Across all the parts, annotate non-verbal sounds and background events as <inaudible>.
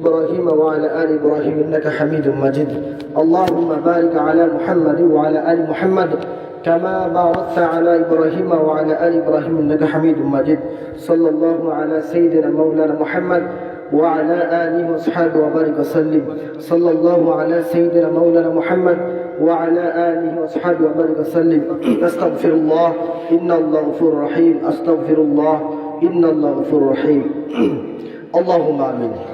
إبراهيم وعلى آل إبراهيم إنك حميد مجيد. اللهم بارك على محمد وعلى آل محمد كما باركت على إبراهيم وعلى آل إبراهيم إنك حميد مجيد. صلى الله على سيدنا مولانا محمد وعلى آله وصحبه وبارك وسلم. صلى الله على سيدنا مولانا محمد وعلى آله وصحبه وبارك وسلم. أستغفر الله إن الله غفور رحيم. أستغفر الله إن الله غفور رحيم. <clears throat> اللهم آمين.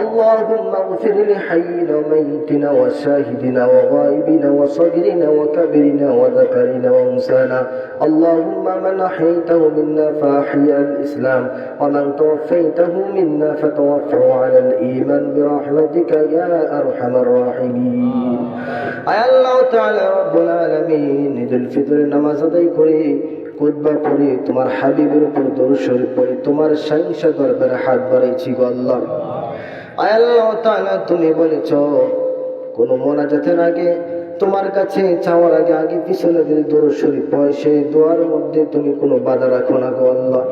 اللهم اغفر لحينا وميتنا وشاهدنا وغائبنا وصغرنا وكبرنا وذكرنا وانسانا اللهم من احييته منا فاحيا الاسلام ومن توفيته منا فتوفه على الايمان برحمتك يا ارحم الراحمين আয় আল্লাহ তাআলা রব্বুল আলামিন ঈদুল ফিতরের নামাজ আদায় করে কুতবা পড়ে তোমার হাবিবের উপর দরুদ শরীফ পড়ে তোমার সাইংসা দরবারে হাত বাড়াইছি গো আল্লাহ আয় আল্লাহ তাআলা তুমি বলেছ, কোন মোনাজাতের আগে তোমার কাছে চাওয়ার আগে আগে পিছনে যদি দরুদ শরীফ পড়ে, সেই দোয়ার মধ্যে তুমি কোনো বাধা রাখো না গো আল্লাহ।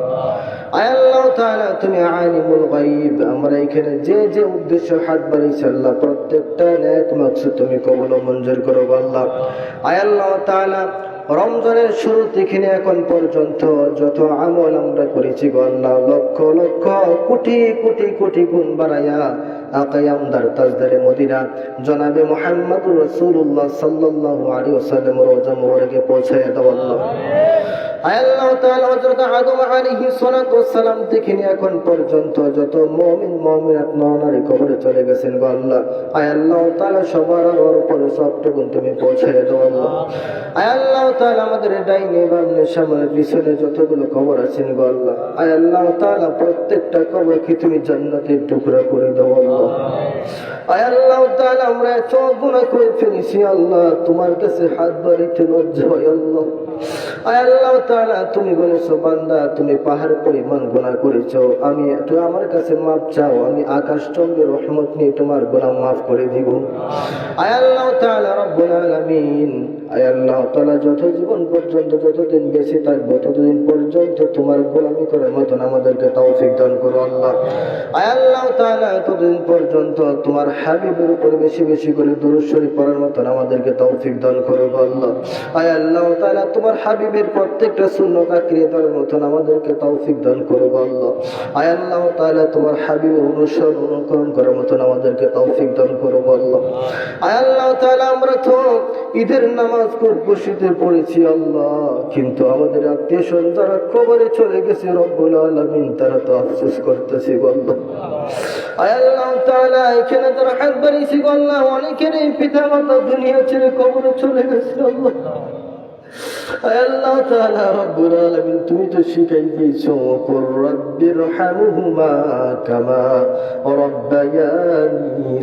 আয় তুমি আলিমুল আমরা এখানে যে যে উদ্দেশ্য হাত প্রত্যেকটা মাকসুদ তুমি কবুল মঞ্জুর করো আল্লাহ। আয় রমজানের শুরু থেকে এখন পর্যন্ত যত আমল আমরা করেছি গল্লা লক্ষ লক্ষ কোটি কোটি কোটি গুণ বাড়াইয়া মদিনা। জনাবে মোহাম্মদ রাসূলুল্লাহ সাল্লাল্লাহু আলাইহি ওয়াসাল্লাম রোজা মোবারকে পৌঁছায় দাও এখন পর্যন্ত যত চলে গেছেন সবার তুমি পৌঁছায় দাও আল্লাহ। আমাদের পিছনে যতগুলো কবর আছেন গো আল্লাহ। আয় আল্লাহ তাআলা প্রত্যেকটা কবরকে তুমি জান্নাতের টুকরা করে দাও আমরা চোখ গুণা করে ফেলেছি আল্লাহ, তোমার কাছে হাত বাড়িতে লজ্জা হয় আল্লাহ। তুমি বলেছ, বান্দা, তুমি পাহাড় পরিমাণ গুনাহ করেছ। আমি, তুমি আমার কাছে মাপ চাও, আমি আকাশ চন্দ্রের রহমত নিয়ে তোমার গুনাহ মাফ করে দিব। আয় আল্লাহ তাআলা রব্বুল আলামিন। আয় আল্লাহ তাআলা পর্যন্ত, যতদিন বেঁচে থাকব, ততদিন পর্যন্ত তোমার গোলামি করার মতন আমাদেরকে তৌফিক দান করো আল্লাহ। আয় আল্লাহ তাআলা পর্যন্ত তোমার হাবিবের উপর বেশি বেশি করে দরুদ শরীফ মতন আমাদেরকে তৌফিক দান করো আল্লাহ। আয় আল্লাহ তাআলা, তোমার হাবিবের প্রত্যেকটা সুন্নত আঁকড়িয়ে মতন আমাদেরকে তৌফিক দান করো আল্লাহ। আয় আল্লাহ তোমার হাবিবের অনুসরণ, অনুকরণ করার মতন আমাদেরকে তৌফিক দান করো আয় আল্লাহ তাআলা, আমরা তো ঈদের নামাজ শীতে পড়েছি আল্লাহ। কিন্তু আমাদের আত্মীয় স্বজন যারা চলে গেছে, রব্বুল আলামিন, তারা তো আফসোস করতেছে আল্লাহ। আল্লাহ তাআলা, এখানে যারা হাত বাড়িয়েছি আল্লাহ পিতা মাতা দুনিয়া ছেড়ে কবরে চলে গেছে আল্লাহ। আল্লাহ তাআলা রব্বুল আলামিন, তুমি তো শিখাই দিয়েছ রাব্বির কামা রাব্বায়ানি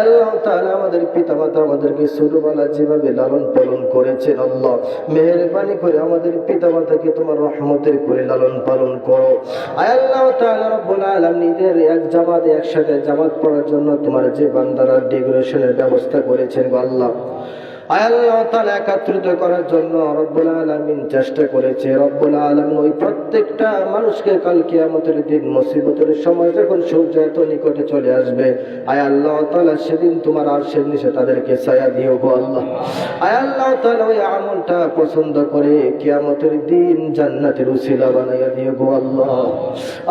আল্লাহ তাআলা, আমাদের পিতামাতা আমাদেরকে ছোটবেলা যেভাবে লালন পালন করেছেন আল্লাহ, মেহেরবানি করে আমাদের পিতামাতাকে তোমার রহমতের করে লালন পালন করো। আল্লাহ তাআলা, রব্বুল আলামিন ঈদের এক জামাতে, একসাথে জামাত পড়ার জন্য তোমার যে বান্দারা ডেকোরেশনের ব্যবস্থা করেছেন আল্লাহ। আল্লাহ তাআলা একত্রিত করার জন্য রব্বুল আলামিন চেষ্টা করেছে। রব্বুল আলামিন ওই প্রত্যেকটা মানুষকে কাল কিয়ামতের দিন মুসিবতের সময় যখন সূর্য এত নিকটে চলে আসবে, আয় আল্লাহ তাআলা সেদিন তোমার আরশের নিচে তাদেরকে ছায়া দিও গো আল্লাহ। আয় তাআলা ওই আমলটা পছন্দ করে কিয়ামতের দিন জান্নাতের উসিলা বানাইয়া দিও গো আল্লাহ।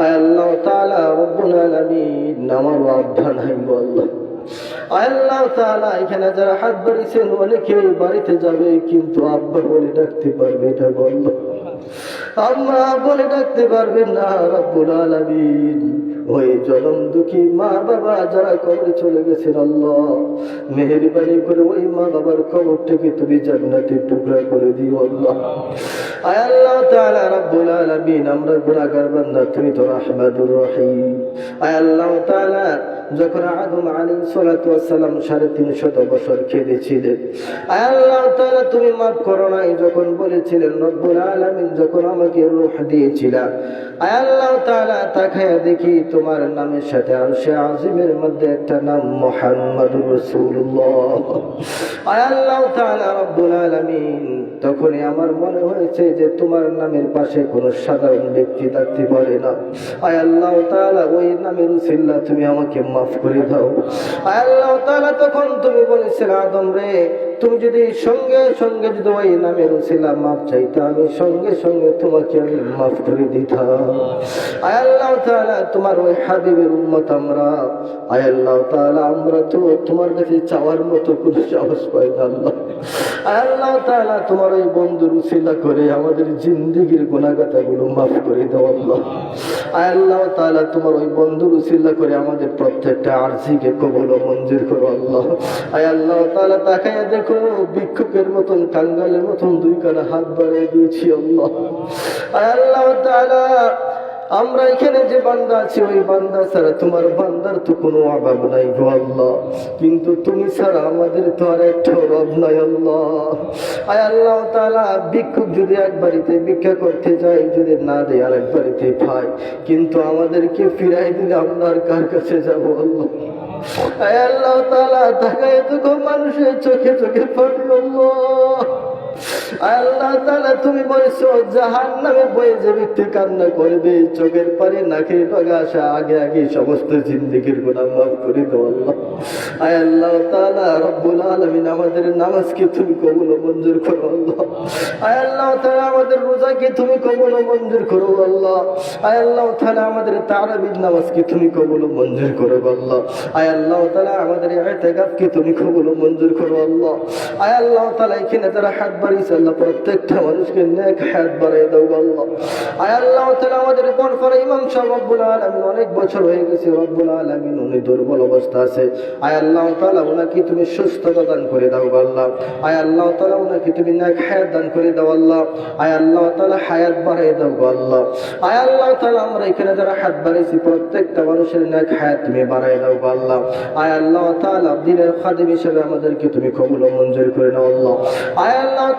আয় আল্লাহ তাআলা রব্বুল আলামিন আমার আব্বা নাই গো আল্লাহ। এখানে যারা হাত বাড়িতে যাবে, কিন্তু আব্বা বলে ডাকতে পারবে এটা বলে ডাকতে না ওই দুঃখী মা বাবা যারা কবরে চলে মেহেরবানি করে ওই মা বাবার কবরটাকে তুমি জান্নাতের টুকরা করে দিও, আল্লাহ। আয় আল্লাহ তাআলা রব্বুল আমরা গুনাহগার বান্দা, তুমি তো রাহমাতুর রহিম। আয় আল্লাহ তাআলা যখন আদম আলী সালাম সাড়ে তিনশত বছর খেলেছিলেন আল্লাহ তাআলা তুমি মাফ করো নাই, যখন বলেছিলেন, রব্বুল আলামিন যখন আমাকে রূহ দিয়েছিলা আল্লাহ তাআলা তাকায়া দেখি তোমার নামের সাথে আরশে আজিমের মধ্যে একটা নাম মুহাম্মাদুর রাসূলুল্লাহ। আয় আল্লাহ তাআলা রব্বুল আলামিন তখনই আমার মনে হয়েছে যে তোমার নামের পাশে কোনো সাধারণ ব্যক্তি থাকতে পারে না। আয় আল্লাহ তালা ওই নামের উসিল্লা তুমি আমাকে মাফ করে দাও। আয় আল্লাহ তখন তুমি বলেছিলে, আদম রে তুমি যদি সঙ্গে সঙ্গে যদি ওই উসিলা মাফ চাইতে। আমি সঙ্গে সঙ্গে তোমাকে আমি মাফ করে দিতাম। তোমার ওই হাবিবের আমরা। আমরা তো তোমার কাছে চাওয়ার মতো কোনো সাহস না তোমার ওই করে আমাদের গুনাহগাতাগুলো মাফ করে তোমার ওই করে আমাদের প্রত্যেকটা আরজিকে কবল মঞ্জুর করো আল্লাহ। দেখো ভিক্ষুকের মতন কাঙ্গালের মতন দুই কানা হাত বাড়িয়ে দিয়েছি আমরা এখানে যে বান্দা আছি, ওই বান্দা ছাড়া তোমার বান্দার তো কোনো অভাব নাই গো আল্লাহ। কিন্তু তুমি ছাড়া আমাদের তো আর একটা রব নাই আল্লাহ। আয় আল্লাহ তাআলা, ভিক্ষুক যদি এক বাড়িতে ভিক্ষা করতে যায়, যদি না দেয় আর এক বাড়িতে পায়, কিন্তু আমাদেরকে ফিরাই দিলে আমরা আর কার কাছে যাব আল্লাহ? আল্লাহ তালা তাকায় তো মানুষের চোখে চোখে পড়ি আল্লাহ তাআলা তুমি বলেছ জাহান নামে বয়ে যে ব্যক্তি কান্না করবে, চোখের আসা আগে আগে সমস্ত জিন্দিগির মাফ করে দাও আল্লাহ। আয় আল্লাহ তাআলা, রব্বুল আলামিন আমাদের নামাজকে তুমি কবুল মঞ্জুর করো আল্লাহ। আয় আল্লাহ তাআলা আমাদের রোজাকে তুমি কবুল মঞ্জুর করো আল্লাহ। আয় আল্লাহ তাআলা আমাদের তারাবির নামাজকে তুমি কবুল মঞ্জুর করো আল্লাহ। আয় আল্লাহ তাআলা আমাদের ইতিকাফকে তুমি কবুল মঞ্জুর করো আল্লাহ। আয় আল্লাহ তাআলা এখানে তারা হাত এখানে যারা হাত বাড়িয়েছি প্রত্যেকটা মানুষের নেক তুমি বাড়াই দাও আল্লাহ। আয় আল্লাহ হিসেবে আমাদেরকে তুমি কবুল মঞ্জুর করে নাও আল্লাহ। আয় আল্লাহ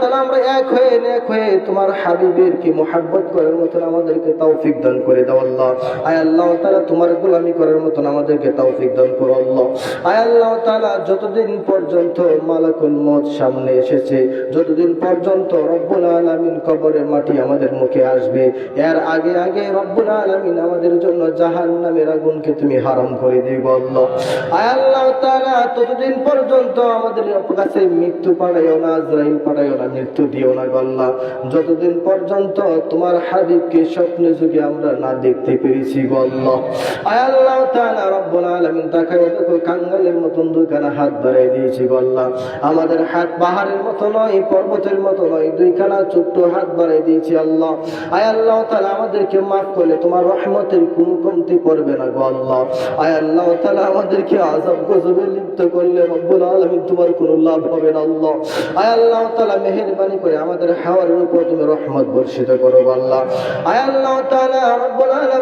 যতদিন পর্যন্ত মালাকুল মত সামনে এসেছে, যতদিন পর্যন্ত রব্বুল আলামিন কবরের মাটি আমাদের মুখে আসবে, এর আগে আগে রব্বুল আলামিন আমাদের জন্য জাহান্নামের আগুনকে তুমি হারাম করে দিবে আল্লাহ। আয় আল্লাহ ততদিন পর্যন্ত আমাদের কাছে মৃত্যু পাঠাইও না, আজরাইল পাঠাইও না মৃত্যু দিও না গো আল্লাহ যতদিন পর্যন্ত তোমার হাবিবকে স্বপ্নে যুগে আমরা না দেখতে পেরেছি আল্লাহ আল্লাহ। আল্লাহ আল্লাহ আল্লাহ আমাদেরকে মাফ আল্লাহ আল্লাহ গজবে লিপ্ত করলে রব্বুল আলামিন তোমার কোনো লাভ হবে না আল্লাহ। আয় আল্লাহ মেহেরবানি করে আমাদের হাওয়ার উপর তুমি রহমত বর্ষিত করো আল্লাহ আয় আল্লাহ তাআলা রব্বুল আলামিন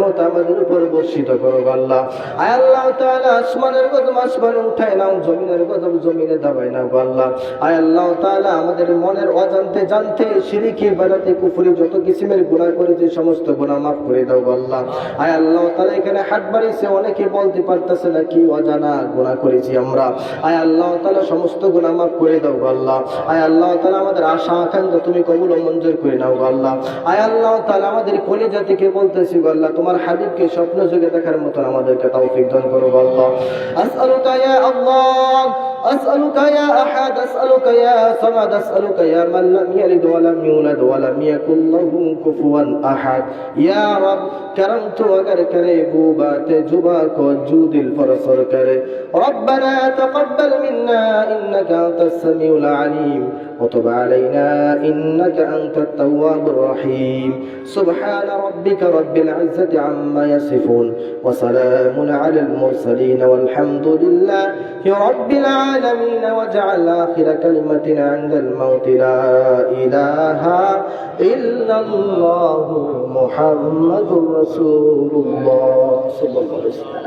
রহমত আমাদের উপর বর্ষিত করো আল্লাহ। আয় আল্লাহ তাআলা আসমানের গজব আসমানে উঠায় নাও, জমিনের গজব জমিনে দাবাই নাও আল্লাহ। আয় আল্লাহ তাআলা আমাদের মনের অজান্তে জানতে শিরিকি বেড়াতে কুফরি যত কিসিমের গুনাহ করেছে, সমস্ত গুনাহ মাফ করে দাও আল্লাহ। আয় আল্লাহ তাআলা এখানে হাত বাড়িয়েছে, অনেকে বলতে পারতেছে না কি অজানা গুনাহ করেছি আমরা। আয় আল্লাহ তাআলা সমস্ত গুনাহ মাফ করে দাও আল্লাহ। আয় আল্লাহ তাআলা আমাদের আশা, আকাঙ্ক্ষা তুমি কবুল ও মঞ্জুর করে নাও আল্লাহ। আয় আল্লাহ তাআলা আমাদের কলিজা থেকে বলতেছি আল্লাহ তোমার হাবিবকে স্বপ্ন যুগে দেখার মতন আমাদের আমাদেরকে তৌফিক দান করো আল্লাহ আসআলুকা ইয়া আল্লাহ أسألك يا أحد أسألك يا صمد أسألك يا من لم يلد ولم يولد ولم يكن له كفوا أحد يا رب كرمت وكر كري بوبات جباك وجود الفرصر كري ربنا تقبل منا إنك أنت السميع العليم وتب علينا إنك أنت التواب الرحيم. سبحان ربك رب العزة عما يصفون وسلام على المرسلين والحمد لله رب العالمين. واجعل آخر كلمتنا عند الموت لا إله إلا الله محمد رسول الله. صلى الله عليه وسلم.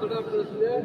Cultura Brasileira.